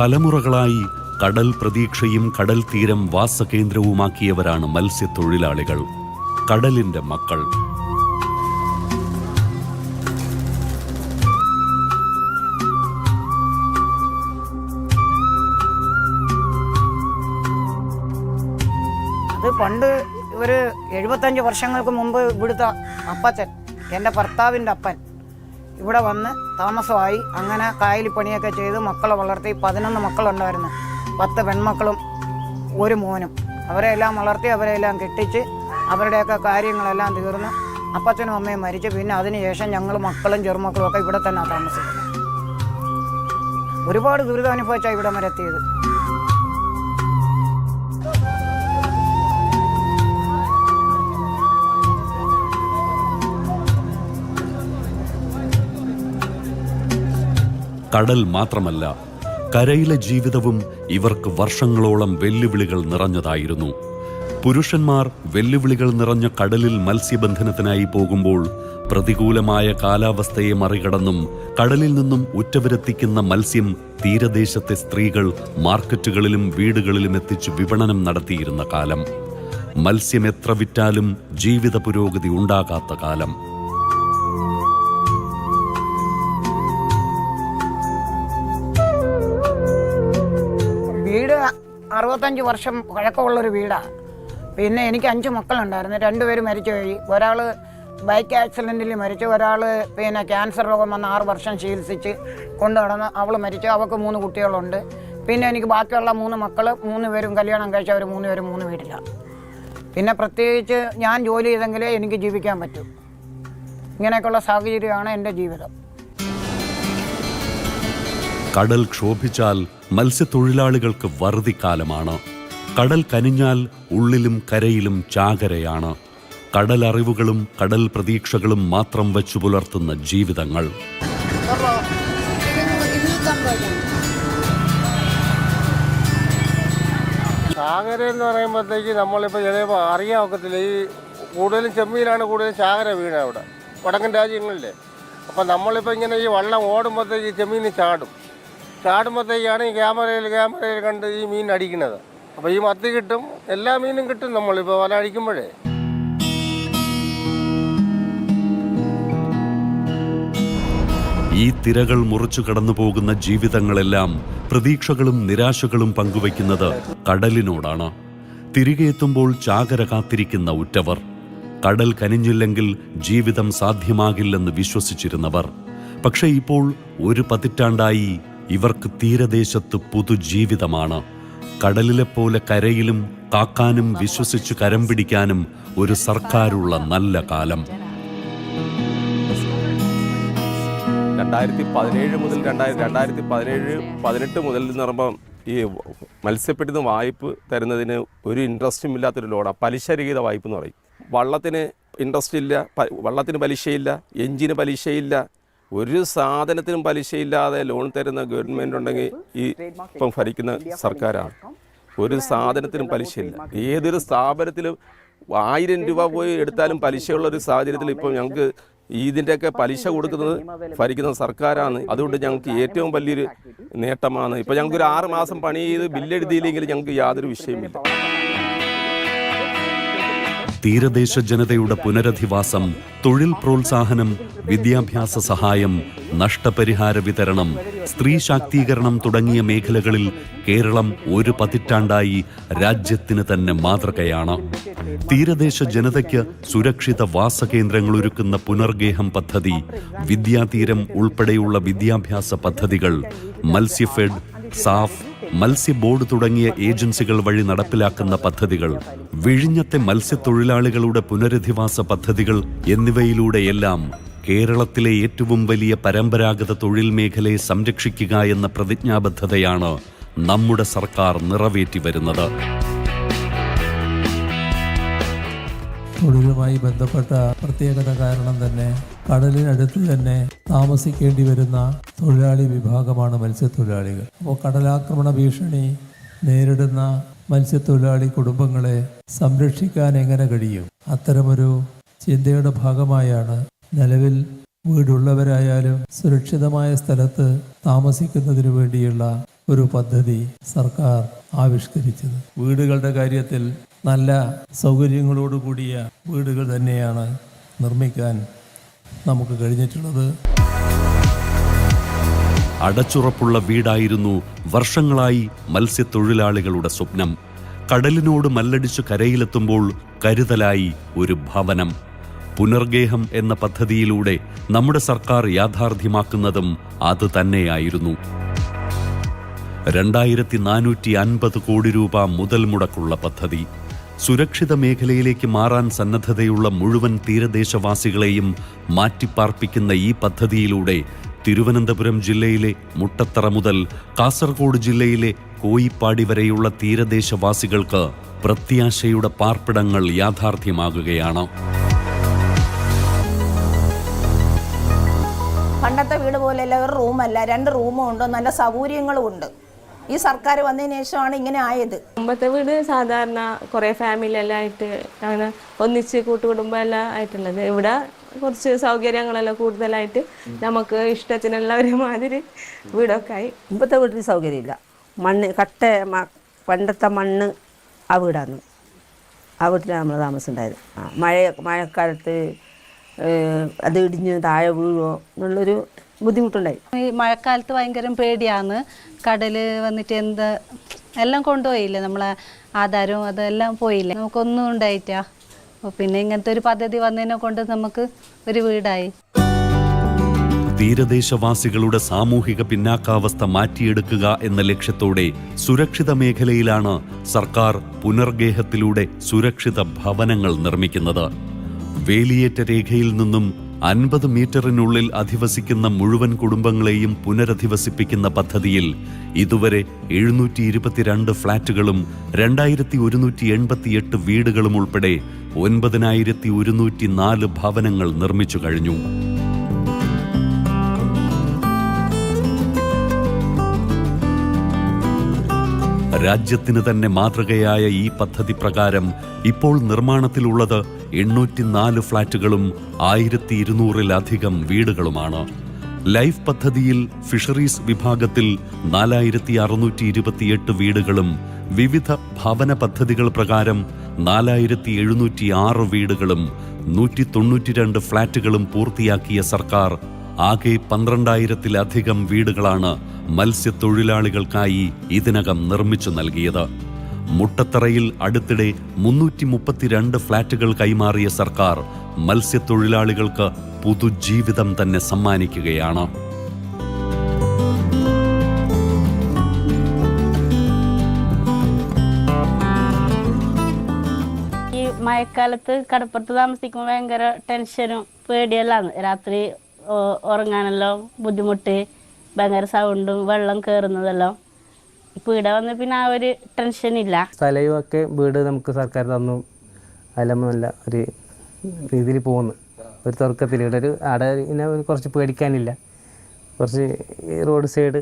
തലമുറകളായി കടൽ പ്രതീക്ഷയും കടൽ തീരം വാസകേന്ദ്രവുമാക്കിയവരാണ് മത്സ്യത്തൊഴിലാളികൾ. കടലിന്റെ മക്കൾ. അത് പണ്ട് ഒരു എഴുപത്തഞ്ച് വർഷങ്ങൾക്ക് മുമ്പ് ഇവിടുത്തെ അപ്പച്ചൻ എന്റെ ഭർത്താവിന്റെ അപ്പൻ ഇവിടെ വന്ന് താമസമായി. അങ്ങനെ കായലിപ്പണിയൊക്കെ പണിയൊക്കെ ചെയ്ത് മക്കളെ വളർത്തി പതിനൊന്ന് മക്കളുണ്ടായിരുന്നു. പത്ത് പെൺമക്കളും ഒരു മോനും. അവരെല്ലാം വളർത്തി അവരെല്ലാം കെട്ടിച്ച് അവരുടെയൊക്കെ കാര്യങ്ങളെല്ലാം തീർന്ന് അപ്പച്ചനും അമ്മയും മരിച്ചു പിന്നെ അതിനുശേഷം ഞങ്ങൾ മക്കളും ചെറുമക്കളും ഒക്കെ ഇവിടെ തന്നെ താമസിക്കുന്നത്. ഒരുപാട് ദുരിതം അനുഭവിച്ചാണ് ഇവിടെ വരെ കടൽ മാത്രമല്ല കരയിലെ ജീവിതവും ഇവർക്ക് വർഷങ്ങളോളം വെല്ലുവിളികൾ നിറഞ്ഞതായിരുന്നു. പുരുഷന്മാർ വെല്ലുവിളികൾ നിറഞ്ഞ കടലിൽ മത്സ്യബന്ധനത്തിനായി പോകുമ്പോൾ പ്രതികൂലമായ കാലാവസ്ഥയെ മറികടന്നും കടലിൽ നിന്നും ഉറ്റവരെത്തിക്കുന്ന മത്സ്യം തീരദേശത്തെ സ്ത്രീകൾ മാർക്കറ്റുകളിലും വീടുകളിലും എത്തിച്ച് വിപണനം നടത്തിയിരുന്ന കാലം. മത്സ്യം എത്ര വിറ്റാലും ജീവിത പുരോഗതി ഉണ്ടാകാത്ത കാലം. അറുപത്തഞ്ച് വർഷം പഴക്കമുള്ളൊരു വീടാണ് പിന്നെ എനിക്ക് അഞ്ച് മക്കളുണ്ടായിരുന്നു. രണ്ടുപേരും മരിച്ചുപോയി ഒരാൾ ബൈക്ക് ആക്സിഡന്റിൽ മരിച്ചു. ഒരാൾ പിന്നെ ക്യാൻസർ രോഗം വന്ന് ആറ് വർഷം ചികിത്സിച്ച് കൊണ്ടു നടന്ന് അവൾ മരിച്ചു. അവൾക്ക് മൂന്ന് കുട്ടികളുണ്ട്. പിന്നെ എനിക്ക് ബാക്കിയുള്ള മൂന്ന് മക്കൾ മൂന്ന് പേരും കല്യാണം കഴിച്ചവർ മൂന്ന് പേരും മൂന്ന് വീട്ടിലാണ് പിന്നെ പ്രത്യേകിച്ച് ഞാൻ ജോലി ചെയ്തെങ്കിലേ എനിക്ക് ജീവിക്കാൻ പറ്റൂ. ഇങ്ങനെയൊക്കെയുള്ള സാഹചര്യമാണ് എന്റെ ജീവിതം. കടൽ ക്ഷോഭിച്ചാൽ മത്സ്യത്തൊഴിലാളികൾക്ക് വറുതിക്കാലമാണ്. കടൽ കനിഞ്ഞാൽ ഉള്ളിലും കരയിലും ചാകരയാണ്. കടലറിവുകളും കടൽ പ്രതീക്ഷകളും മാത്രം വെച്ചു പുലർത്തുന്ന ജീവിതങ്ങൾ. ചാകര എന്ന് പറയുമ്പോഴത്തേക്ക് നമ്മളിപ്പോൾ ചിലപ്പോൾ അറിയാൻ ഒക്കത്തില്ല ഈ കൂടുതലും ചെമ്മീനാണ് കൂടുതലും ചാകര വീണ അവിടെ. വടക്കൻ രാജ്യങ്ങളിലെ അപ്പം നമ്മളിപ്പോൾ ഇങ്ങനെ ഈ വള്ളം ഓടുമ്പോഴത്തേക്ക് ഈ ചെമ്മീൻ ചാടും. ചാടുമ്പോഴത്തേക്കാണ് ഈ ക്യാമറയിൽ ക്യാമറയിൽ കണ്ട് ഈ മീൻ അടിക്കുന്നത്. അപ്പോൾ ഈ മത്തി കിട്ടും എല്ലാ മീനും കിട്ടും നമ്മളിപ്പോൾ വല അടിക്കുമ്പോഴേ. ഈ തിരകൾ മുറിച്ചു കടന്നു പോകുന്ന ജീവിതങ്ങളെല്ലാം പ്രതീക്ഷകളും നിരാശകളും പങ്കുവയ്ക്കുന്നത് കടലിനോടാണ്. തിരികെ എത്തുമ്പോൾ ചാകര കാത്തിരിക്കുന്ന ഉറ്റവർ. കടൽ കനിഞ്ഞില്ലെങ്കിൽ ജീവിതം സാധ്യമാകില്ലെന്ന് വിശ്വസിച്ചിരുന്നവർ. പക്ഷേ ഇപ്പോൾ ഒരു പതിറ്റാണ്ടായി ഇവർക്ക് തീരദേശത്ത് പുതുജീവിതമാണ്. കടലിലെ പോലെ കരയിലും കാക്കാനും വിശ്വസിച്ചു കരം പിടിക്കാനും ഒരു സർക്കാരുള്ള നല്ല കാലം. രണ്ടായിരത്തി പതിനേഴ് മുതൽ രണ്ടായിരത്തി രണ്ടായിരത്തി പതിനേഴ് പതിനെട്ട് മുതൽ എന്ന് പറയുമ്പം ഈ മത്സ്യപ്പെടുന്ന വായ്പ തരുന്നതിന് ഒരു ഇൻട്രസ്റ്റും ഇല്ലാത്തൊരു ലോണാണ് പലിശരഹിത വായ്പ എന്ന് പറയും. വള്ളത്തിന് ഇൻട്രസ്റ്റ് ഇല്ല വള്ളത്തിന് പലിശയില്ല എഞ്ചിന് പലിശയില്ല ഒരു സാധനത്തിനും പലിശയില്ലാതെ ലോൺ തരുന്ന ഗവൺമെന്റ് ഉണ്ടെങ്കിൽ ഈ ഇപ്പം ഭരിക്കുന്ന സർക്കാരാണ്. ഒരു സാധനത്തിനും പലിശയില്ല. ഏതൊരു സ്ഥാപനത്തിലും ആയിരം രൂപ പോയി എടുത്താലും പലിശയുള്ള ഒരു സാഹചര്യത്തിൽ ഇപ്പം ഞങ്ങൾക്ക് ഇതിന്റെയൊക്കെ പലിശ കൊടുക്കുന്നത് ഭരിക്കുന്ന സർക്കാരാണ്. അതുകൊണ്ട് ഞങ്ങൾക്ക് ഏറ്റവും വലിയൊരു നേട്ടമാണ്. ഇപ്പം ഞങ്ങൾക്ക് ഒരു ആറ് മാസം പണി ചെയ്ത് ബില്ലെഴുതിയില്ലെങ്കിൽ ഞങ്ങൾക്ക് യാതൊരു വിഷയമില്ല തീരദേശ ജനതയുടെ പുനരധിവാസം തൊഴിൽ പ്രോത്സാഹനം വിദ്യാഭ്യാസ സഹായം നഷ്ടപരിഹാര വിതരണം സ്ത്രീ ശാക്തീകരണം തുടങ്ങിയ മേഖലകളിൽ കേരളം ഒരു പതിറ്റാണ്ടായി രാജ്യത്തിന് തന്നെ മാതൃകയാണ്. തീരദേശ ജനതയ്ക്ക് സുരക്ഷിത വാസകേന്ദ്രങ്ങൾ ഒരുക്കുന്ന പുനർഗേഹം പദ്ധതി വിദ്യാതീരം ഉൾപ്പെടെയുള്ള വിദ്യാഭ്യാസ പദ്ധതികൾ മത്സ്യഫെഡ് സാഫ് മത്സ്യ ബോർഡ് തുടങ്ങിയ ഏജൻസികൾ വഴി നടപ്പിലാക്കുന്ന പദ്ധതികൾ വിഴിഞ്ഞത്തെ മത്സ്യത്തൊഴിലാളികളുടെ പുനരധിവാസ പദ്ധതികൾ എന്നിവയിലൂടെയെല്ലാം കേരളത്തിലെ ഏറ്റവും വലിയ പരമ്പരാഗത തൊഴിൽ മേഖലയെ സംരക്ഷിക്കുക എന്ന പ്രതിജ്ഞാബദ്ധതയാണ് നമ്മുടെ സർക്കാർ നിറവേറ്റി വരുന്നത് തൊഴിലുമായി ബന്ധപ്പെട്ട പ്രത്യേകത കാരണം തന്നെ കടലിനടുത്ത് തന്നെ താമസിക്കേണ്ടി വരുന്ന തൊഴിലാളി വിഭാഗമാണ് മത്സ്യത്തൊഴിലാളികൾ. അപ്പോൾ കടലാക്രമണ ഭീഷണി നേരിടുന്ന മത്സ്യത്തൊഴിലാളി കുടുംബങ്ങളെ സംരക്ഷിക്കാൻ എങ്ങനെ കഴിയും? അത്തരമൊരു ചിന്തയുടെ ഭാഗമായാണ് നിലവിൽ വീടുള്ളവരായാലും സുരക്ഷിതമായ സ്ഥലത്ത് താമസിക്കുന്നതിന് വേണ്ടിയുള്ള ഒരു പദ്ധതി സർക്കാർ ആവിഷ്കരിച്ചത്. വീടുകളുടെ കാര്യത്തിൽ നല്ല സൗകര്യങ്ങളോടുകൂടിയ വീടുകൾ തന്നെയാണ് നിർമ്മിക്കാൻ നമുക്ക് കഴിഞ്ഞിട്ടുള്ളത്. അടച്ചുറപ്പുള്ള വീടായിരുന്നു വർഷങ്ങളായി മത്സ്യത്തൊഴിലാളികളുടെ സ്വപ്നം. കടലിനോട് മല്ലടിച്ച് കരയിലെത്തുമ്പോൾ കരുതലായി ഒരു ഭവനം. പുനർഗേഹം എന്ന പദ്ധതിയിലൂടെ നമ്മുടെ സർക്കാർ യാഥാർത്ഥ്യമാക്കുന്നതും അത് തന്നെയായിരുന്നു. രണ്ടായിരത്തി നാനൂറ്റി അൻപത് കോടി രൂപ മുതൽ മുടക്കുള്ള പദ്ധതി. സുരക്ഷിത മേഖലയിലേക്ക് മാറാൻ സന്നദ്ധതയുള്ള മുഴുവൻ തീരദേശവാസികളെയും മാറ്റിപ്പാർപ്പിക്കുന്ന ഈ പദ്ധതിയിലൂടെ തിരുവനന്തപുരം ജില്ലയിലെ മുട്ടത്തറ മുതൽ കാസർഗോഡ് ജില്ലയിലെ കോയിപ്പാടി വരെയുള്ള തീരദേശവാസികൾക്ക് പ്രത്യാശയുടെ പാർപ്പിടങ്ങൾ യാഥാർത്ഥ്യമാകുകയാണ്. പണ്ടത്തെ വീട് പോലെയല്ല ഒരു റൂമല്ല രണ്ട് റൂമും ഉണ്ട് നല്ല സൗകര്യങ്ങളും ഉണ്ട്. ഈ സർക്കാർ വന്നതിന് ശേഷമാണ് ഇങ്ങനെ ആയത്. മുമ്പത്തെ വീട് സാധാരണ കുറേ ഫാമിലി എല്ലാം ആയിട്ട് അങ്ങനെ ഒന്നിച്ച് കൂട്ടുകുടുംബം എല്ലാം ആയിട്ടുള്ളത്. ഇവിടെ കുറച്ച് സൗകര്യങ്ങളെല്ലാം കൂടുതലായിട്ട് നമുക്ക് ഇഷ്ടത്തിനുള്ള ഒരു മാതിരി വീടൊക്കെ ആയി. മുമ്പത്തെ വീട്ടിൽ സൗകര്യമില്ല. മണ്ണ് കട്ട പണ്ടത്തെ മണ്ണ് ആ വീടാണ്. ആ വീട്ടിലാണ് നമ്മൾ താമസം ഉണ്ടായത് മഴ മഴക്കാലത്ത് അത് ഇടിഞ്ഞ് താഴെ വീഴുമോ എന്നുള്ളൊരു ബുദ്ധിമുട്ടുണ്ടായി. ഈ മഴക്കാലത്ത് ഭയങ്കര പേടിയാണ്. കടൽ വന്നിട്ട് എന്ത് എല്ലാം കൊണ്ടുപോയില്ലേ നമ്മളെ ആധാരവും അതെല്ലാം പോയില്ലേ? നമുക്കൊന്നും ഉണ്ടായിട്ടാ. പിന്നെ ഇങ്ങനത്തെ ഒരു പദ്ധതി വന്നതിനെ കൊണ്ട് നമുക്ക് ഒരു വീടായി. തീരദേശവാസികളുടെ സാമൂഹിക പിന്നാക്കാവസ്ഥ മാറ്റിയെടുക്കുക എന്ന ലക്ഷ്യത്തോടെ സുരക്ഷിത മേഖലയിലാണ് സർക്കാർ പുനർഗേഹത്തിലൂടെ സുരക്ഷിത ഭവനങ്ങൾ നിർമ്മിക്കുന്നത്. വേലിയേറ്റ രേഖയിൽ നിന്നും അൻപത് മീറ്ററിനുള്ളിൽ അധിവസിക്കുന്ന മുഴുവൻ കുടുംബങ്ങളെയും പുനരധിവസിപ്പിക്കുന്ന പദ്ധതിയിൽ ഇതുവരെ എഴുന്നൂറ്റി ഇരുപത്തിരണ്ട് ഫ്ളാറ്റുകളും രണ്ടായിരത്തി ഒരുന്നൂറ്റി എൺപത്തിയെട്ട് വീടുകളും ഉൾപ്പെടെ ഒൻപതിനായിരത്തി ഒരുന്നൂറ്റി നാല് ഭവനങ്ങൾ നിർമ്മിച്ചു കഴിഞ്ഞു. രാജ്യത്തിന് തന്നെ മാതൃകയായ ഈ പദ്ധതി പ്രകാരം ഇപ്പോൾ നിർമ്മാണത്തിലുള്ളത് എണ്ണൂറ്റിനാല് ഫ്ളാറ്റുകളും ആയിരത്തി ഇരുന്നൂറിലധികം വീടുകളുമാണ്. ലൈഫ് പദ്ധതിയിൽ ഫിഷറീസ് വിഭാഗത്തിൽ നാലായിരത്തി അറുന്നൂറ്റി ഇരുപത്തിയെട്ട് വീടുകളും വിവിധ ഭവന പദ്ധതികൾ പ്രകാരം നാലായിരത്തി എഴുന്നൂറ്റി ആറ് വീടുകളും നൂറ്റി തൊണ്ണൂറ്റിരണ്ട് ഫ്ളാറ്റുകളും പൂർത്തിയാക്കിയ സർക്കാർ ആകെ പന്ത്രണ്ടായിരത്തിലധികം വീടുകളാണ് മത്സ്യത്തൊഴിലാളികൾക്കായി ഇതിനകം നിർമ്മിച്ചു നൽകിയത്. മുട്ടത്തറയിൽ അടുത്തിടെ മുന്നൂറ്റി മുപ്പത്തിരണ്ട് ഫ്ളാറ്റുകൾ കൈമാറിയ സർക്കാർ മത്സ്യത്തൊഴിലാളികൾക്ക് പുതുജീവിതം തന്നെ സമ്മാനിക്കുകയാണ്. ഈ മഴക്കാലത്ത് കടപ്പുറത്ത് താമസിക്കുമ്പോൾ ഭയങ്കര ടെൻഷനും പേടിയെല്ലാം. രാത്രി ഉറങ്ങാനെല്ലാം ബുദ്ധിമുട്ട് ഭയങ്കര സൗണ്ടും വെള്ളം കയറുന്നതെല്ലാം ഇപ്പം ഇവിടെ വന്ന് പിന്നെ ആ ഒരു ടെൻഷൻ ഇല്ല. സ്ഥലവും ഒക്കെ വീട് നമുക്ക് സർക്കാർ തന്നു. അതിലും നല്ല ഒരു രീതിയിൽ പോകുന്നു ഒരു തുറക്കത്തിൽ ഇവിടെ ഒരു അവിടെ പിന്നെ കുറച്ച് പേടിക്കാനില്ല. കുറച്ച് റോഡ് സൈഡ്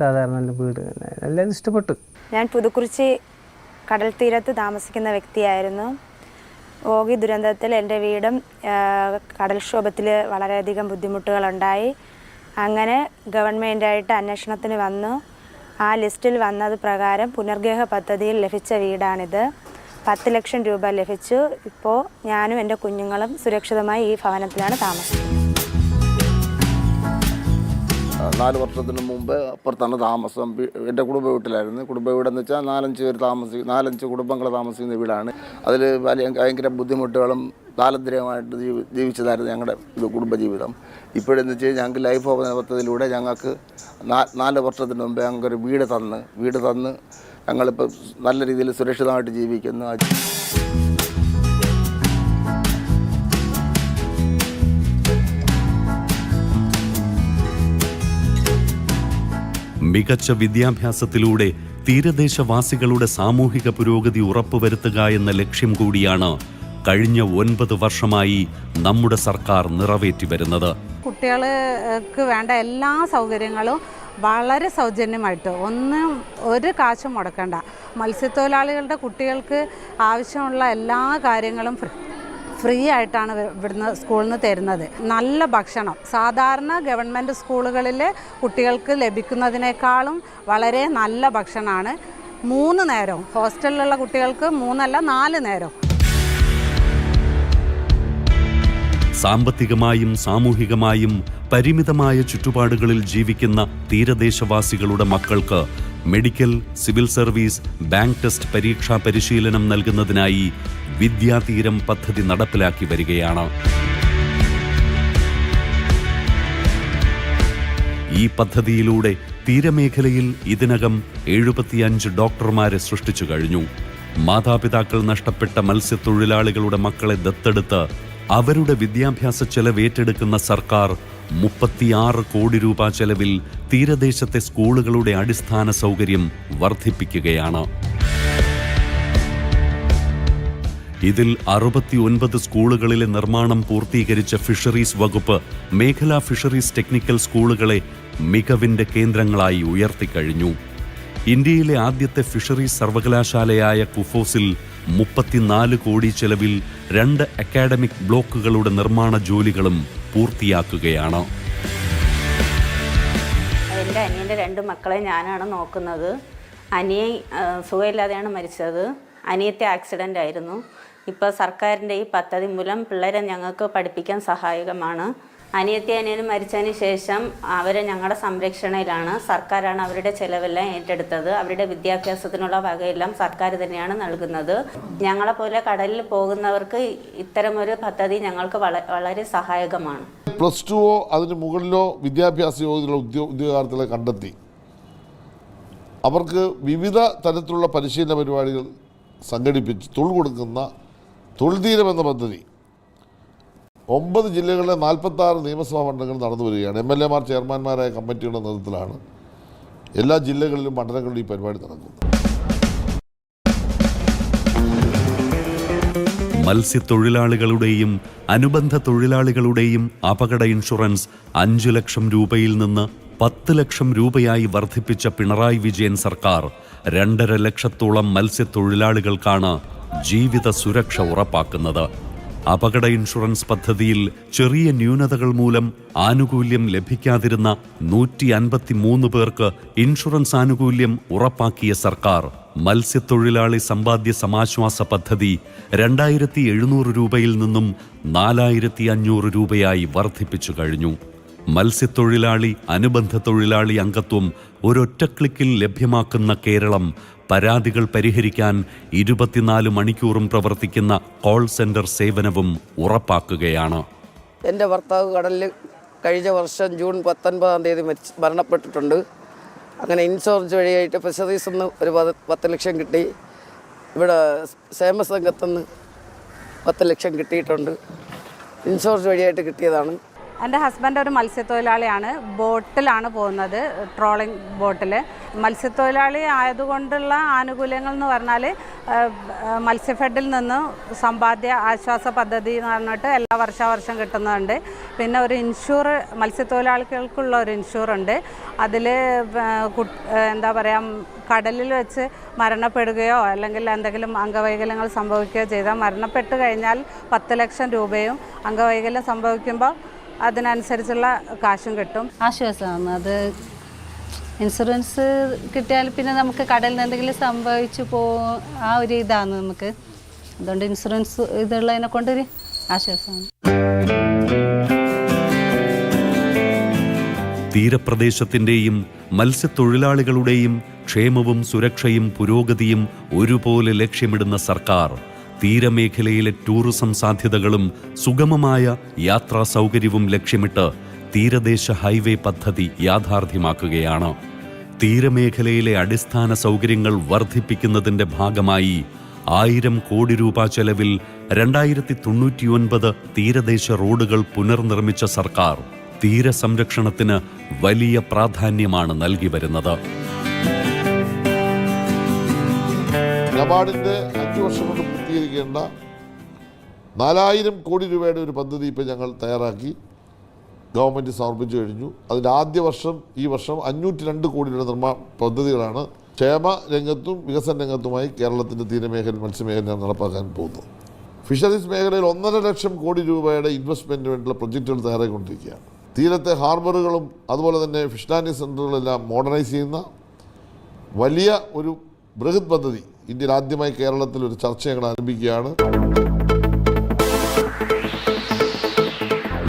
സാധാരണ വീട് എല്ലാം ഇഷ്ടപ്പെട്ടു. ഞാൻ പുതുക്കുറിച്ചി കടൽ തീരത്ത് താമസിക്കുന്ന വ്യക്തിയായിരുന്നു. ഓഗി ദുരന്തത്തിൽ എന്റെ വീടും കടൽക്ഷോഭത്തിൽ വളരെയധികം ബുദ്ധിമുട്ടുകളുണ്ടായി. അങ്ങനെ ഗവൺമെന്റായിട്ട് അന്വേഷണത്തിന് വന്നു. ആ ലിസ്റ്റിൽ വന്നത് പ്രകാരം പുനർഗേഹ പദ്ധതിയിൽ ലഭിച്ച വീടാണിത്. പത്ത് ലക്ഷം രൂപ ലഭിച്ചു. ഇപ്പോൾ ഞാനും എന്റെ കുഞ്ഞുങ്ങളും സുരക്ഷിതമായി ഈ ഭവനത്തിലാണ് താമസം നാല് വർഷത്തിന് മുമ്പ് അപ്പുറത്താണ് താമസം. എന്റെ കുടുംബ വീട്ടിലായിരുന്നു. കുടുംബ വീടെന്ന് വെച്ചാൽ നാലഞ്ച് പേര് താമസിക്കും നാലഞ്ച് കുടുംബങ്ങൾ താമസിക്കുന്ന വീടാണ്. അതിൽ ഭയങ്കര ബുദ്ധിമുട്ടുകളും ദാരിദ്ര്യമായിട്ട് ജീവി ജീവിച്ചതായിരുന്നു ഞങ്ങളുടെ കുടുംബജീവിതം. ഇപ്പോഴെന്ന് വെച്ച് കഴിഞ്ഞാൽ ഞങ്ങൾക്ക് ലൈഫ് ഓഫ് പദ്ധതിയിലൂടെ ഞങ്ങൾക്ക് നാല് വർഷത്തിന് മുമ്പ് ഞങ്ങൾക്കൊരു വീട് തന്ന്. വീട് തന്ന് ഞങ്ങളിപ്പോൾ നല്ല രീതിയിൽ സുരക്ഷിതമായിട്ട് ജീവിക്കുന്നു. മികച്ച വിദ്യാഭ്യാസത്തിലൂടെ തീരദേശവാസികളുടെ സാമൂഹിക പുരോഗതി ഉറപ്പുവരുത്തുക എന്ന ലക്ഷ്യം കൂടിയാണ് കഴിഞ്ഞ ഒൻപത് വർഷമായി നമ്മുടെ സർക്കാർ നിറവേറ്റി വരുന്നത്. കുട്ടികൾക്ക് വേണ്ട എല്ലാ സൗകര്യങ്ങളും വളരെ സൗജന്യമായിട്ട്. ഒന്നും ഒരു കാശും മുടക്കണ്ട. മത്സ്യത്തൊഴിലാളികളുടെ കുട്ടികൾക്ക് ആവശ്യമുള്ള എല്ലാ കാര്യങ്ങളും ഫ്രീ ആയിട്ടാണ് ഇവ- ഇവിടുന്ന് സ്കൂളിൽ നിന്ന് തരുന്നത്. നല്ല ഭക്ഷണം. സാധാരണ ഗവൺമെന്റ് സ്കൂളുകളിൽ കുട്ടികൾക്ക് ലഭിക്കുന്നതിനേക്കാളും വളരെ നല്ല ഭക്ഷണമാണ്. മൂന്ന് നേരം ഹോസ്റ്റലിലുള്ള കുട്ടികൾക്ക് മൂന്നല്ല നാല് നേരം സാമ്പത്തികമായും സാമൂഹികമായും പരിമിതമായ ചുറ്റുപാടുകളിൽ ജീവിക്കുന്ന തീരദേശവാസികളുടെ മക്കൾക്ക് medical civil service bank test പരീക്ഷാ പരിശീലനം നൽകുന്നതിനായി വിദ്യാതീരം പദ്ധതി നടപ്പിലാക്കി വരികയാണ്. ഈ പദ്ധതിയിലൂടെ തീരമേഖലയിൽ ഇതിനകം എഴുപത്തിയഞ്ച് ഡോക്ടർമാരെ സൃഷ്ടിച്ചു കഴിഞ്ഞു. മാതാപിതാക്കൾ നഷ്ടപ്പെട്ട മത്സ്യത്തൊഴിലാളികളുടെ മക്കളെ ദത്തെടുത്ത് അവരുടെ വിദ്യാഭ്യാസ ചെലവ് ഏറ്റെടുക്കുന്ന സർക്കാർ മുപ്പത്തിയാറ് കോടി രൂപ ചെലവിൽ തീരദേശത്തെ സ്കൂളുകളുടെ അടിസ്ഥാന സൗകര്യം വർദ്ധിപ്പിക്കുകയാണ്. ഇതിൽ അറുപത്തിയൊൻപത് സ്കൂളുകളിലെ നിർമ്മാണം പൂർത്തീകരിച്ച ഫിഷറീസ് വകുപ്പ് മേഖലാ ഫിഷറീസ് ടെക്നിക്കൽ സ്കൂളുകളെ മികവിന്റെ കേന്ദ്രങ്ങളായി ഉയർത്തിക്കഴിഞ്ഞു. ഇന്ത്യയിലെ ആദ്യത്തെ ഫിഷറീസ് സർവകലാശാലയായ കുഫോസിൽ മുപ്പത്തിനാല് കോടി ചെലവിൽ രണ്ട് അക്കാഡമിക് ബ്ലോക്കുകളുടെ നിർമ്മാണ ജോലികളും പൂർത്തിയാക്കുകയാണ്. എന്റെ അനിയന്റെ രണ്ട് മക്കളെ ഞാനാണ് നോക്കുന്നത്. അനിയെ സുഖമില്ലാതെയാണ് മരിച്ചത്. അനിയത്തെ ആക്സിഡന്റ് ആയിരുന്നു. ഇപ്പോൾ സർക്കാരിന്റെ ഈ പദ്ധതി മൂലം പിള്ളേരെ ഞങ്ങൾക്ക് പഠിപ്പിക്കാൻ സഹായകമാണ്. അനിയത്തി അനിയനും മരിച്ചതിന് ശേഷം അവരെ ഞങ്ങളുടെ സംരക്ഷണയിലാണ്. സർക്കാരാണ് അവരുടെ ചെലവെല്ലാം ഏറ്റെടുത്തത്. അവരുടെ വിദ്യാഭ്യാസത്തിനുള്ള വകയെല്ലാം സർക്കാർ തന്നെയാണ് നൽകുന്നത്. ഞങ്ങളെപ്പോലെ കടലിൽ പോകുന്നവർക്ക് ഇത്തരമൊരു പദ്ധതി ഞങ്ങൾക്ക് വളരെ സഹായകമാണ്. പ്ലസ് ടുവോ അതിന് മുകളിലോ വിദ്യാഭ്യാസ യോഗ്യതയുള്ള ഉദ്യോഗ ഉദ്യോഗാർത്ഥികളെ കണ്ടെത്തി. അവർക്ക് വിവിധ തരത്തിലുള്ള പരിശീലന പരിപാടികൾ സംഘടിപ്പിച്ച് തൊഴിൽ കൊടുക്കുന്ന തൊഴിൽ തീരം എന്ന പദ്ധതി ഒമ്പത് ജില്ലകളിലെ നാൽപ്പത്തി ആറ് നിയമസഭാ മണ്ഡലങ്ങൾ നടന്നു വരികയാണ്. എം എൽ എമാർ ചെയർമാൻമാരായ കമ്മിറ്റിയുടെ നേതൃത്വത്തിലാണ് എല്ലാ ജില്ലകളിലും മണ്ഡലങ്ങളിലും ഈ പരിപാടി നടക്കുന്നത്. മത്സ്യത്തൊഴിലാളികളുടെയും അനുബന്ധ തൊഴിലാളികളുടെയും അപകട ഇൻഷുറൻസ് അഞ്ചു ലക്ഷം രൂപയിൽ നിന്ന് പത്ത് ലക്ഷം രൂപയായി വർദ്ധിപ്പിച്ച പിണറായി വിജയൻ സർക്കാർ രണ്ടര ലക്ഷത്തോളം മത്സ്യത്തൊഴിലാളികൾക്കാണ് ജീവിത സുരക്ഷ ഉറപ്പാക്കുന്നത്. അപകട ഇൻഷുറൻസ് പദ്ധതിയിൽ ചെറിയ ന്യൂനതകൾ മൂലം ആനുകൂല്യം ലഭിക്കാതിരുന്ന നൂറ്റി അൻപത്തിമൂന്ന് പേർക്ക് ഇൻഷുറൻസ് ആനുകൂല്യം ഉറപ്പാക്കിയ സർക്കാർ. മത്സ്യത്തൊഴിലാളി സമ്പാദ്യ സമാശ്വാസ പദ്ധതി രണ്ടായിരത്തി എഴുന്നൂറ് രൂപയിൽ നിന്നും നാലായിരത്തി അഞ്ഞൂറ് രൂപയായി വർദ്ധിപ്പിച്ചു കഴിഞ്ഞു. മത്സ്യത്തൊഴിലാളി അനുബന്ധ തൊഴിലാളി അംഗത്വം ഒരൊറ്റ ക്ലിക്കിൽ ലഭ്യമാക്കുന്ന കേരളം പരാതികൾ പരിഹരിക്കാൻ ഇരുപത്തിനാല് മണിക്കൂറും പ്രവർത്തിക്കുന്ന കോൾ സെന്റർ സേവനവും ഉറപ്പാക്കുകയാണ്. എന്റെ ഭർത്താവ് കടലിൽ കഴിഞ്ഞ വർഷം ജൂൺ പത്തൊൻപതാം തീയതി മരിച്ച് മരണപ്പെട്ടിട്ടുണ്ട്. അങ്ങനെ ഇൻഷുറൻസ് വഴിയായിട്ട് ഫിഷറീസ് നിന്ന് ഒരു പത്ത് ലക്ഷം കിട്ടി. ഇവിടെ സേമസംഘത്തുനിന്ന് പത്ത് ലക്ഷം കിട്ടിയിട്ടുണ്ട്. ഇൻഷുറൻസ് വഴിയായിട്ട് കിട്ടിയതാണ്. എന്റെ ഹസ്ബൻഡ് ഒരു മത്സ്യത്തൊഴിലാളിയാണ്. ബോട്ടിലാണ് പോകുന്നത് ട്രോളിംഗ് ബോട്ടിൽ മത്സ്യത്തൊഴിലാളി ആയതുകൊണ്ടുള്ള ആനുകൂല്യങ്ങൾ എന്ന് പറഞ്ഞാൽ മത്സ്യഫെഡിൽ നിന്ന് സമ്പാദ്യ ആശ്വാസ പദ്ധതി എന്ന് പറഞ്ഞിട്ട് എല്ലാ വർഷാവർഷം കിട്ടുന്നുണ്ട് പിന്നെ ഒരു ഇൻഷൂർ മത്സ്യത്തൊഴിലാളികൾക്കുള്ള ഒരു ഇൻഷൂർ ഉണ്ട്. അതിൽ എന്താ പറയുക കടലിൽ വെച്ച് മരണപ്പെടുകയോ അല്ലെങ്കിൽ എന്തെങ്കിലും അംഗവൈകല്യങ്ങൾ സംഭവിക്കുകയോ ചെയ്താൽ മരണപ്പെട്ട് കഴിഞ്ഞാൽ പത്ത് ലക്ഷം രൂപയും അംഗവൈകല്യം സംഭവിക്കുമ്പോൾ അതിനനുസരിച്ചുള്ള കാശും കിട്ടും. ആശ്വാസമാണ്. അത് ഇൻഷുറൻസ് കിട്ടിയാൽ പിന്നെ നമുക്ക് കടലിൽ നിന്ന് എന്തെങ്കിലും സംഭവിച്ചു പോ ആ ഒരു ഇതാണ് നമുക്ക്. അതുകൊണ്ട് ഇൻഷുറൻസ് ഇതുള്ളതിനെ കൊണ്ടൊരു ആശ്വാസമാണ്. തീരപ്രദേശത്തിന്റെയും മത്സ്യത്തൊഴിലാളികളുടെയും ക്ഷേമവും സുരക്ഷയും പുരോഗതിയും ഒരുപോലെ ലക്ഷ്യമിടുന്ന സർക്കാർ തീരമേഖലയിലെ ടൂറിസം സാധ്യതകളും സുഗമമായ യാത്രാ സൗകര്യവും ലക്ഷ്യമിട്ട് തീരദേശ ഹൈവേ പദ്ധതി യാഥാർത്ഥ്യമാക്കുകയാണ്. തീരമേഖലയിലെ അടിസ്ഥാന സൗകര്യങ്ങൾ വർദ്ധിപ്പിക്കുന്നതിന്റെ ഭാഗമായി ആയിരം കോടി രൂപ ചെലവിൽ രണ്ടായിരത്തി തൊണ്ണൂറ്റിയൊൻപത് തീരദേശ റോഡുകൾ പുനർനിർമ്മിച്ച സർക്കാർ തീരസംരക്ഷണത്തിന് വലിയ പ്രാധാന്യമാണ് നൽകി വരുന്നത്. നബാർഡിന്റെ അഞ്ച് വർഷം കൊണ്ട് പൂർത്തീകരിക്കേണ്ട നാലായിരം കോടി രൂപയുടെ ഒരു പദ്ധതി ഇപ്പോൾ ഞങ്ങൾ തയ്യാറാക്കി. ഗവൺമെന്റ് സമർപ്പിച്ചു കഴിഞ്ഞു. അതിന്റെ ആദ്യ വർഷം ഈ വർഷം അഞ്ഞൂറ്റി രണ്ട് കോടിയുടെ നിർമ്മാണ പദ്ധതികളാണ് ക്ഷേമ രംഗത്തും വികസന രംഗത്തുമായി കേരളത്തിന്റെ തീരമേഖല മത്സ്യമേഖല നടപ്പാക്കാൻ പോകുന്നത്. ഫിഷറീസ് മേഖലയിൽ ഒന്നര ലക്ഷം കോടി രൂപയുടെ ഇൻവെസ്റ്റ്മെന്റ് വേണ്ടിയുള്ള പ്രൊജക്റ്റുകൾ തയ്യാറായിക്കൊണ്ടിരിക്കുകയാണ്. തീരത്തെ ഹാർബറുകളും അതുപോലെ തന്നെ ഫിഷ് ലാൻഡിംഗ് സെന്ററുകളെല്ലാം മോഡേണൈസ് ചെയ്യുന്ന വലിയ ഒരു ബൃഹത് പദ്ധതി ഇന്ത്യയിൽ ആദ്യമായി കേരളത്തിൽ ഒരു ചർച്ച ഞങ്ങൾ ആരംഭിക്കുകയാണ്.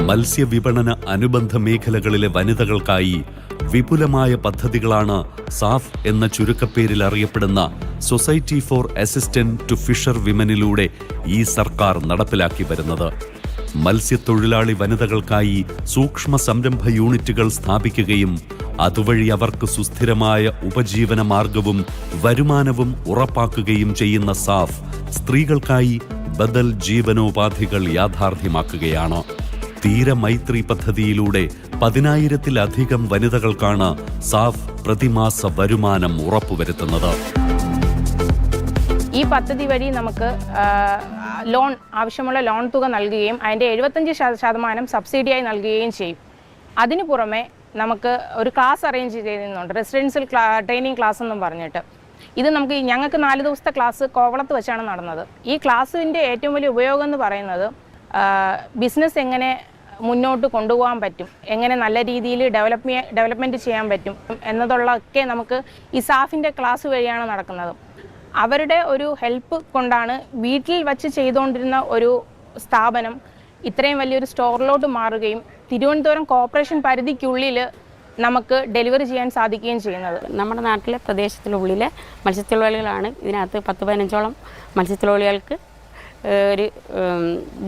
മത്സ്യവിപണന അനുബന്ധ മേഖലകളിലെ വനിതകൾക്കായി വിപുലമായ പദ്ധതികളാണ് സാഫ് എന്ന ചുരുക്കപ്പേരിൽ അറിയപ്പെടുന്ന society for assistant to fisher വിമനിലൂടെ ഈ സർക്കാർ നടപ്പിലാക്കി വരുന്നത്. മത്സ്യത്തൊഴിലാളി വനിതകൾക്കായി സൂക്ഷ്മ സംരംഭ യൂണിറ്റുകൾ സ്ഥാപിക്കുകയും അതുവഴി അവർക്ക് സുസ്ഥിരമായ ഉപജീവന മാർഗവും വരുമാനവും ഉറപ്പാക്കുകയും ചെയ്യുന്ന സാഫ് സ്ത്രീകൾക്കായി ബദൽ ജീവനോപാധികൾ യാഥാർത്ഥ്യമാക്കുകയാണ്. തീരമൈത്രി പദ്ധതിയിലൂടെ പതിനായിരത്തിലധികം വനിതകൾക്കാണ് സാഫ് പ്രതിമാസ വരുമാനം ഉറപ്പുവരുത്തുന്നത്. ഈ പദ്ധതി വഴി നമുക്ക് ലോൺ ആവശ്യമുള്ള ലോൺ തുക നൽകുകയും അതിന്റെ എഴുപത്തഞ്ച് ശത- ശതമാനം സബ്സിഡിയായി നൽകുകയും ചെയ്യും. അതിനു പുറമെ നമുക്ക് ഒരു ക്ലാസ് അറേഞ്ച് ചെയ്യുന്നുണ്ട് റെസിഡൻഷ്യൽ ക്ലാ ട്രെയിനിങ് ക്ലാസ് എന്നും പറഞ്ഞിട്ട്. ഇത് നമുക്ക് ഞങ്ങൾക്ക് നാല് ദിവസത്തെ ക്ലാസ് കോവളത്ത് വെച്ചാണ് നടന്നത്. ഈ ക്ലാസ്സിന്റെ ഏറ്റവും വലിയ ഉപയോഗം എന്ന് പറയുന്നത് ബിസിനസ് എങ്ങനെ മുന്നോട്ട് കൊണ്ടുപോകാൻ പറ്റും എങ്ങനെ നല്ല രീതിയിൽ ഡെവലപ്പ് ഡെവലപ്മെന്റ് ചെയ്യാൻ പറ്റും എന്നതുള്ളതൊക്കെ നമുക്ക് ഈ സാഫിന്റെ ക്ലാസ് വഴിയാണ് നടക്കുന്നത്. അവരുടെ ഒരു ഹെൽപ്പ് കൊണ്ടാണ് വീട്ടിൽ വച്ച് ചെയ്തുകൊണ്ടിരുന്ന ഒരു സ്ഥാപനം ഇത്രയും വലിയൊരു സ്റ്റോറിലോട്ട് മാറുകയും തിരുവനന്തപുരം കോർപ്പറേഷൻ പരിധിക്കുള്ളിൽ നമുക്ക് ഡെലിവറി ചെയ്യാൻ സാധിക്കുകയും ചെയ്യുന്നത്. നമ്മുടെ നാട്ടിലെ പ്രദേശത്തിനുള്ളിലെ മത്സ്യത്തൊഴിലാളികളാണ് ഇതിനകത്ത് പത്ത് പതിനഞ്ചോളം മത്സ്യത്തൊഴിലാളികൾക്ക് ഒരു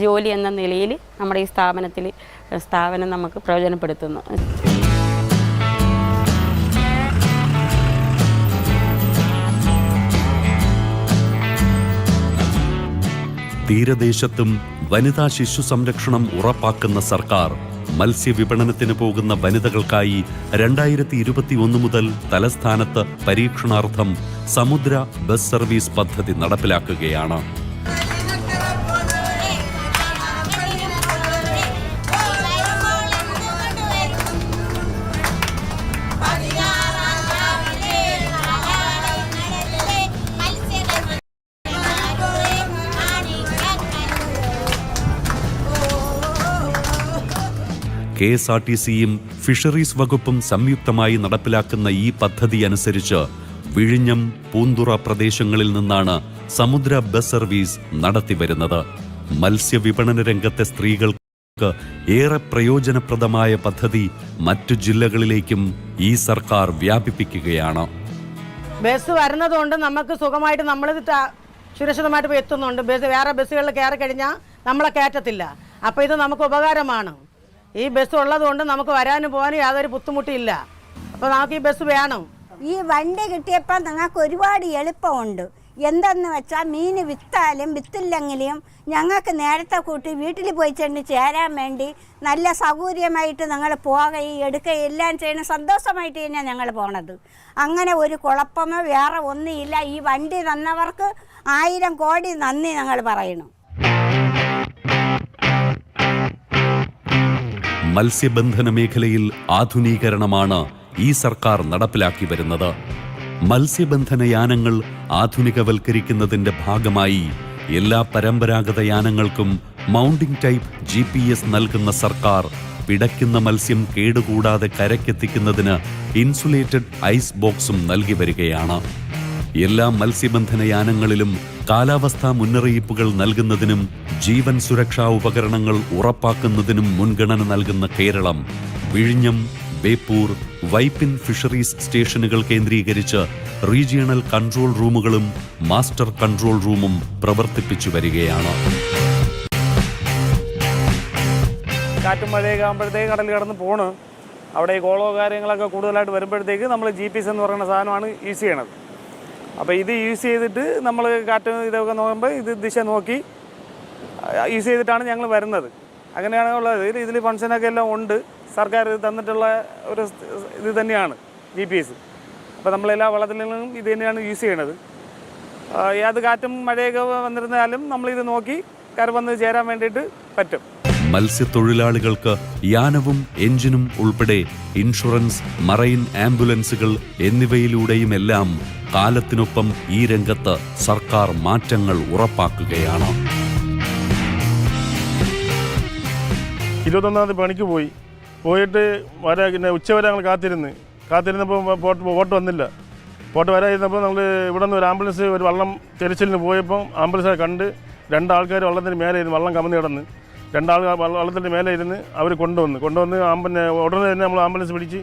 ജോലി എന്ന നിലയിൽ നമ്മുടെ ഈ സ്ഥാപനത്തിൽ സ്ഥാപനം നമുക്ക് പ്രയോജനപ്പെടുത്തുന്നു. തീരദേശത്തും വനിതാ ശിശു സംരക്ഷണം ഉറപ്പാക്കുന്ന സർക്കാർ മത്സ്യവിപണനത്തിന് പോകുന്ന വനിതകൾക്കായി രണ്ടായിരത്തി ഇരുപത്തി ഒന്ന് മുതൽ തലസ്ഥാനത്ത് പരീക്ഷണാർത്ഥം സമുദ്ര ബസ് സർവീസ് പദ്ധതി നടപ്പിലാക്കുകയാണ്. കെ എസ് ആർ ടി സിയും ഫിഷറീസ് വകുപ്പും സംയുക്തമായി നടപ്പിലാക്കുന്ന ഈ പദ്ധതി അനുസരിച്ച് വിഴിഞ്ഞം പൂന്തുറ പ്രദേശങ്ങളിൽ നിന്നാണ് സമുദ്ര ബസ് സർവീസ് നടത്തിവരുന്നത്. മത്സ്യവിപണന രംഗത്തെ സ്ത്രീകൾക്ക് ഏറെ പ്രയോജനപ്രദമായ പദ്ധതി മറ്റു ജില്ലകളിലേക്കും ഈ സർക്കാർ വ്യാപിപ്പിക്കുകയാണ്. ബസ് വരുന്നതുകൊണ്ട് നമുക്ക് സുഖമായിട്ട് നമ്മൾ സുരക്ഷിതമായിട്ട് എത്തുന്നുണ്ട്. ബസ് വേറെ ബസ്സുകളിൽ കയറി കഴിഞ്ഞാൽ നമ്മളെ കയറ്റത്തില്ല. അപ്പോൾ ഇത് നമുക്ക് ഉപകാരമാണ്. ഈ ബസ് ഉള്ളത് കൊണ്ട് നമുക്ക് വരാനും പോകാനും യാതൊരു ബുദ്ധിമുട്ടില്ല. അപ്പോൾ നമുക്ക് ഈ ബസ് വേണം. ഈ വണ്ടി കിട്ടിയപ്പോൾ നിങ്ങൾക്ക് ഒരുപാട് എളുപ്പമുണ്ട്. എന്തെന്ന് വെച്ചാൽ മീൻ വിത്താലും വിത്തില്ലെങ്കിലും ഞങ്ങൾക്ക് നേരത്തെ കൂട്ടി വീട്ടിൽ പോയി ചെന്ന് ചേരാൻ വേണ്ടി നല്ല സൗകര്യമായിട്ട് ഞങ്ങൾ പോകുകയും എടുക്കുകയും എല്ലാം ചെയ്യണം സന്തോഷമായിട്ട് തന്നെയാണ് ഞങ്ങൾ പോണത്. അങ്ങനെ ഒരു കുഴപ്പമോ വേറെ ഒന്നുമില്ല. ഈ വണ്ടി തന്നവർക്ക് ആയിരം കോടി നന്ദി ഞങ്ങൾ പറയണം. മത്സ്യബന്ധന മേഖലയിൽ ആധുനീകരണമാണ് ഈ സർക്കാർ നടപ്പിലാക്കി വരുന്നത്. മത്സ്യബന്ധന യാനങ്ങൾ ആധുനികവൽക്കരിക്കുന്നതിന്റെ ഭാഗമായി എല്ലാ പരമ്പരാഗത യാനങ്ങൾക്കും mounting type G P S നൽകുന്ന സർക്കാർ പിടയ്ക്കുന്ന മത്സ്യം കേടുകൂടാതെ കരയ്ക്കെത്തിക്കുന്നതിന് ഇൻസുലേറ്റഡ് ഐസ് ബോക്സും നൽകി വരികയാണ്. എല്ലാ മത്സ്യബന്ധന യാനങ്ങളിലും കാലാവസ്ഥാ മുന്നറിയിപ്പുകൾ നൽകുന്നതിനും ജീവൻ സുരക്ഷാ ഉപകരണങ്ങൾ ഉറപ്പാക്കുന്നതിനും മുൻഗണന നൽകുന്ന കേരളം വിഴിഞ്ഞം ബേപ്പൂർ വൈപ്പിൻ ഫിഷറീസ് സ്റ്റേഷനുകൾ കേന്ദ്രീകരിച്ച് റീജിയണൽ കൺട്രോൾ റൂമുകളും മാസ്റ്റർ കൺട്രോൾ റൂമും പ്രവർത്തിപ്പിച്ചു വരികയാണ്. കാറ്റും മഴയൊക്കെ കടൽ കടന്ന് പോണ്. അവിടെ ഈ കോളോ കാര്യങ്ങളൊക്കെ കൂടുതലായിട്ട് വരുമ്പോഴത്തേക്ക് നമ്മൾ ജി പി എസ് എന്ന് പറയുന്ന സാധനമാണ് യൂസ് ചെയ്യണത്. അപ്പോൾ ഇത് യൂസ് ചെയ്തിട്ട് നമ്മൾ കാറ്റ് ഇതൊക്കെ നോക്കുമ്പോൾ ഇത് ദിശ നോക്കി യൂസ് ചെയ്തിട്ടാണ് ഞങ്ങൾ വരുന്നത്. അങ്ങനെയാണ് ഉള്ളത്. ഇതിൽ ഇതിൽ ഫംഗ്ഷനൊക്കെ എല്ലാം ഉണ്ട്. സർക്കാർ തന്നിട്ടുള്ള ഒരു ഇത് തന്നെയാണ് ജി പി എസ് അപ്പോൾ നമ്മളെല്ലാ വള്ളത്തിലും ഇത് തന്നെയാണ് യൂസ് ചെയ്യണത്. ഏത് കാറ്റും മഴയൊക്കെ വന്നിരുന്നാലും നമ്മളിത് നോക്കി കര വന്ന് ചേരാൻ വേണ്ടിയിട്ട് പറ്റും. മത്സ്യത്തൊഴിലാളികൾക്ക് യാനവും എഞ്ചിനും ഉൾപ്പെടെ ഇൻഷുറൻസ് മറൈൻ ആംബുലൻസുകൾ എന്നിവയിലൂടെയുമെല്ലാം കാലത്തിനൊപ്പം ഈ രംഗത്ത് സർക്കാർ മാറ്റങ്ങൾ ഉറപ്പാക്കുകയാണ്. ഇരുപത്തൊന്നാം തീയതി പണിക്ക് പോയി. പോയിട്ട് വരാ പിന്നെ ഉച്ചവരെ ഞങ്ങൾ കാത്തിരുന്ന്. കാത്തിരുന്നപ്പോൾ ബോട്ട് വന്നില്ല. പോട്ട് വരാതിരുന്നപ്പോൾ നമ്മൾ ഇവിടെ നിന്ന് ഒരു ആംബുലൻസ് ഒരു വള്ളം തെരച്ചിലിന് പോയപ്പോൾ ആംബുലൻസ് കണ്ട് രണ്ടാൾക്കാർ വള്ളത്തിന് മേലെ വള്ളം കമന്ന് കിടന്ന്. രണ്ടാൾ വള്ളത്തിന്റെ മേലെ ഇരുന്ന് അവർ കൊണ്ടുവന്ന്. കൊണ്ടുവന്ന് ആംബുലൻസ് ഉടനെ തന്നെ നമ്മൾ ആംബുലൻസ് പിടിച്ച്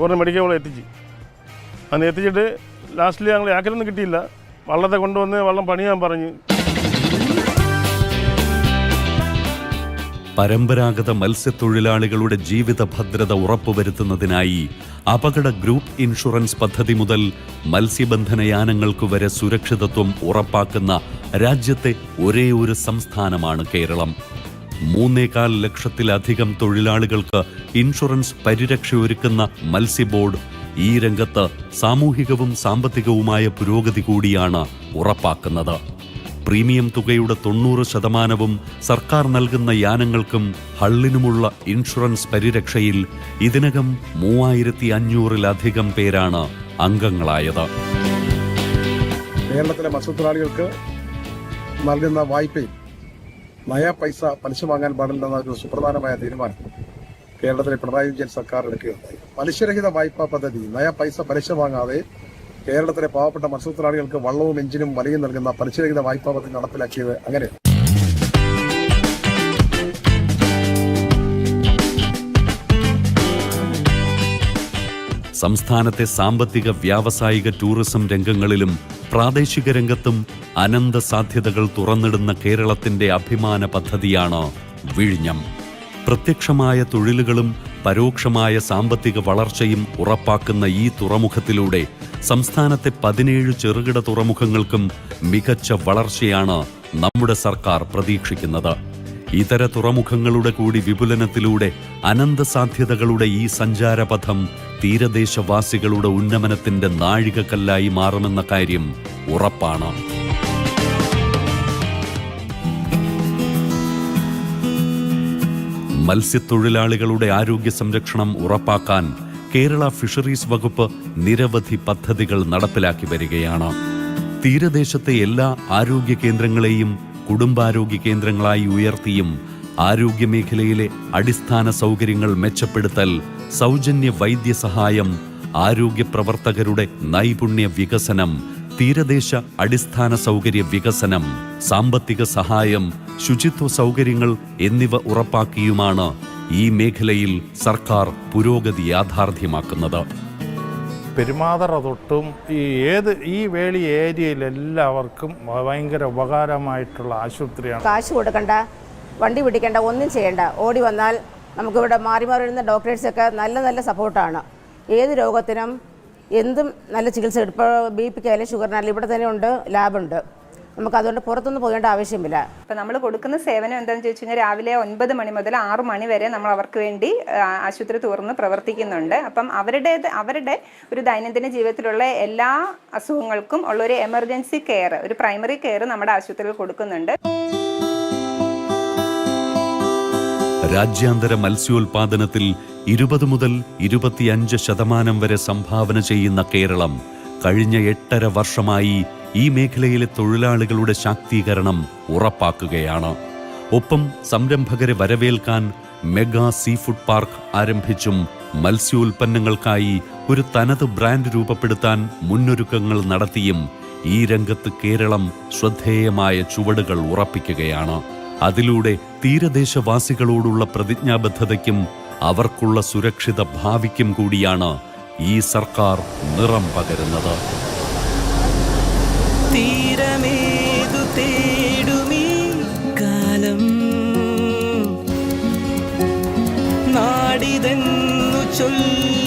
ഉടനെ മെഡിക്കൽ കോളേജ് എത്തിച്ച്. അന്ന് എത്തിച്ചിട്ട് ലാസ്റ്റിൽ ഞങ്ങൾ ആക്കലൊന്നും കിട്ടിയില്ല. വള്ളത്തെ കൊണ്ടുവന്ന് വള്ളം പണിയാൻ പറഞ്ഞു. പരമ്പരാഗത മത്സ്യത്തൊഴിലാളികളുടെ ജീവിത ഭദ്രത ഉറപ്പുവരുത്തുന്നതിനായി അപകട ഗ്രൂപ്പ് ഇൻഷുറൻസ് പദ്ധതി മുതൽ മത്സ്യബന്ധന യാനങ്ങൾക്ക് വരെ സുരക്ഷിതത്വം ഉറപ്പാക്കുന്ന രാജ്യത്തെ ഒരേ ഒരു സംസ്ഥാനമാണ് കേരളം. മൂന്നേകാൽ ലക്ഷത്തിലധികം തൊഴിലാളികൾക്ക് ഇൻഷുറൻസ് പരിരക്ഷയൊരുക്കുന്ന മത്സ്യബോർഡ് ഈ രംഗത്ത് സാമൂഹികവും സാമ്പത്തികവുമായ പുരോഗതി കൂടിയാണ് ഉറപ്പാക്കുന്നത്. പ്രീമിയം തുകയുടെ തൊണ്ണൂറ് ശതമാനവും സർക്കാർ നൽകുന്ന യാനങ്ങൾക്കും ഹള്ളിനുമുള്ള ഇൻഷുറൻസ് പരിരക്ഷയിൽ ഇതിനകം മൂവായിരത്തി അഞ്ഞൂറിലധികം പേരാണ് അംഗങ്ങളായത്. കേരളത്തിലെ മത്സ്യത്തൊഴിലാളികൾക്ക് നൽകുന്ന വായ്പയിൽ നയ പൈസ പലിശ വാങ്ങാൻ പാടില്ലെന്ന ഒരു സുപ്രധാനമായ തീരുമാനം കേരളത്തിലെ പിണറായി വിജയൻ സർക്കാർ എടുക്കുകയുണ്ടായി. പലിശരഹിത വായ്പാ പദ്ധതി നയ പൈസ പലിശ വാങ്ങാതെ കേരളത്തിലെ പാവപ്പെട്ട മത്സ്യത്തൊഴിലാളികൾക്ക് വള്ളവും എഞ്ചിനും വലിയ നൽകുന്ന പലിശരഹിത വായ്പാ പദ്ധതി നടപ്പിലാക്കിയത് അങ്ങനെ സംസ്ഥാനത്തെ സാമ്പത്തിക വ്യാവസായിക ടൂറിസം രംഗങ്ങളിലും പ്രാദേശിക രംഗത്തും അനന്ത സാധ്യതകൾ തുറന്നിടുന്ന കേരളത്തിന്റെ അഭിമാന പദ്ധതിയാണ് വിഴിഞ്ഞം. പ്രത്യക്ഷമായ തൊഴിലുകളും പരോക്ഷമായ സാമ്പത്തിക വളർച്ചയും ഉറപ്പാക്കുന്ന ഈ തുറമുഖത്തിലൂടെ സംസ്ഥാനത്തെ പതിനേഴ് ചെറുകിട തുറമുഖങ്ങൾക്കും മികച്ച വളർച്ചയാണ് നമ്മുടെ സർക്കാർ പ്രതീക്ഷിക്കുന്നത്. ഇതര തുറമുഖങ്ങളുടെ കൂടി വിപുലനത്തിലൂടെ അനന്ത സാധ്യതകളുടെ ഈ സഞ്ചാരപഥം തീരദേശവാസികളുടെ ഉന്നമനത്തിന്റെ നാഴികക്കല്ലായി മാറുമെന്ന കാര്യം ഉറപ്പാണ്. മത്സ്യത്തൊഴിലാളികളുടെ ആരോഗ്യ സംരക്ഷണം ഉറപ്പാക്കാൻ കേരള ഫിഷറീസ് വകുപ്പ് നിരവധി പദ്ധതികൾ നടപ്പിലാക്കി വരികയാണ്. തീരദേശത്തെ എല്ലാ ആരോഗ്യ കേന്ദ്രങ്ങളെയും കുടുംബാരോഗ്യ കേന്ദ്രങ്ങളായി ഉയർത്തിയും ആരോഗ്യമേഖലയിലെ അടിസ്ഥാന സൗകര്യങ്ങൾ മെച്ചപ്പെടുത്തൽ സൗജന്യ വൈദ്യസഹായം ആരോഗ്യ പ്രവർത്തകരുടെ നൈപുണ്യ വികസനം തീരദേശ അടിസ്ഥാന സൗകര്യ വികസനം സാമ്പത്തിക സഹായം ശുചിത്വ സൗകര്യങ്ങൾ എന്നിവ ഉറപ്പാക്കിയുമാണ് ഈ മേഖലയിൽ സർക്കാർ പുരോഗതി യാഥാർത്ഥ്യമാക്കുന്നത്. പെരുമാതറ തൊട്ടും ഈ ഏത് ഈ വേളി ഏരിയയിൽ എല്ലാവർക്കും ഭയങ്കര ഉപകാരമായിട്ടുള്ള ആശുപത്രിയാണ്. കാശ് കൊടുക്കണ്ട വണ്ടി പിടിക്കേണ്ട ഒന്നും ചെയ്യേണ്ട. ഓടി വന്നാൽ നമുക്കിവിടെ മാറി മാറി വരുന്ന ഡോക്ടേഴ്സൊക്കെ നല്ല നല്ല സപ്പോർട്ടാണ്. ഏത് രോഗത്തിനും എന്തും നല്ല ചികിത്സ. ഇപ്പോൾ ബി പിക്കായാലും ഷുഗറിനായാലും ഇവിടെ തന്നെ ഉണ്ട് ലാബുണ്ട് നമുക്ക് അതുകൊണ്ട് പുറത്തൊന്നും പോകേണ്ട ആവശ്യമില്ല. ഇപ്പം നമ്മൾ കൊടുക്കുന്ന സേവനം എന്താണെന്ന് ചോദിച്ചു കഴിഞ്ഞാൽ രാവിലെ ഒൻപത് മണി മുതൽ ആറ് മണി വരെ നമ്മൾ അവർക്ക് വേണ്ടി ആശുപത്രി തുറന്ന് പ്രവർത്തിക്കുന്നുണ്ട്. അപ്പം അവരുടെ അവരുടെ ഒരു ദൈനംദിന ജീവിതത്തിലുള്ള എല്ലാ അസുഖങ്ങൾക്കും ഉള്ള ഒരു എമർജൻസി കെയർ ഒരു പ്രൈമറി കെയർ നമ്മുടെ ആശുപത്രിയിൽ കൊടുക്കുന്നുണ്ട്. രാജ്യാന്തര മത്സ്യോൽപാദനത്തിൽ ഇരുപത് മുതൽ ഇരുപത്തിയഞ്ച് ശതമാനം വരെ സംഭാവന ചെയ്യുന്ന കേരളം കഴിഞ്ഞ എട്ടര വർഷമായി ഈ മേഖലയിലെ തൊഴിലാളികളുടെ ശാക്തീകരണം ഉറപ്പാക്കുകയാണ്. ഒപ്പം സംരംഭകരെ വരവേൽക്കാൻ മെഗാ സീഫുഡ് പാർക്ക് ആരംഭിച്ചും മത്സ്യോൽപ്പന്നങ്ങൾക്കായി ഒരു തനത് ബ്രാൻഡ് രൂപപ്പെടുത്താൻ മുന്നൊരുക്കങ്ങൾ നടത്തിയും ഈ രംഗത്ത് കേരളം ശ്രദ്ധേയമായ ചുവടുകൾ ഉറപ്പിക്കുകയാണ്. അതിലൂടെ തീരദേശവാസികളോടുള്ള പ്രതിജ്ഞാബദ്ധതയ്ക്കും അവർക്കുള്ള സുരക്ഷിത ഭാവിക്കും കൂടിയാണ് ഈ സർക്കാർ നിറം പകരുന്നത്. നാടിതെന്നു ചൊല്ലി